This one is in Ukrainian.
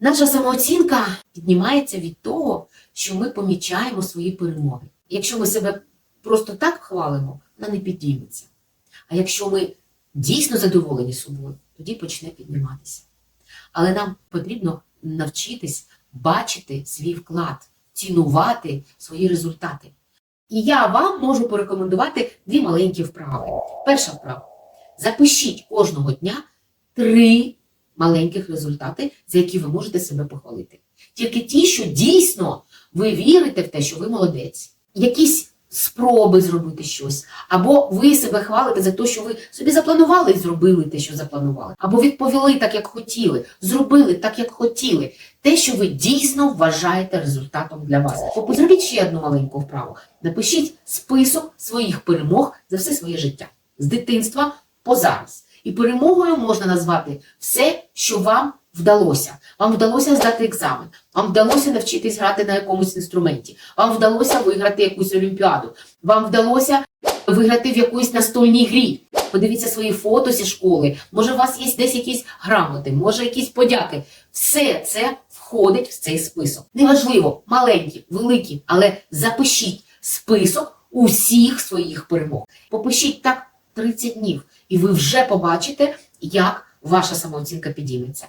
Наша самооцінка піднімається від того, що ми помічаємо свої перемоги. Якщо ми себе просто так хвалимо, вона не підійметься. А якщо ми дійсно задоволені собою, тоді почне підніматися. Але нам потрібно навчитись бачити свій вклад, цінувати свої результати. І я вам можу порекомендувати дві маленькі вправи. Перша вправа. Запишіть кожного дня три маленьких результати, за які ви можете себе похвалити. Тільки ті, що дійсно ви вірите в те, що ви молодець. Якісь спроби зробити щось, або ви себе хвалите за те, що ви собі запланували і зробили те, що запланували, або відповіли так, як хотіли, зробили так, як хотіли, те, що ви дійсно вважаєте результатом для вас. Зробіть ще одну маленьку вправу. Напишіть список своїх перемог за все своє життя з дитинства по зараз. І перемогою можна назвати все, що вам вдалося. Вам вдалося здати екзамен, вам вдалося навчитись грати на якомусь інструменті, вам вдалося виграти якусь олімпіаду, вам вдалося виграти в якоїсь настольній грі. Подивіться свої фото зі школи. Може, у вас є десь якісь грамоти, може, якісь подяки. Все це входить в цей список. Неважливо, маленькі, великі, але запишіть список усіх своїх перемог. Попишіть так 30 днів, і ви вже побачите, як ваша самооцінка підійметься.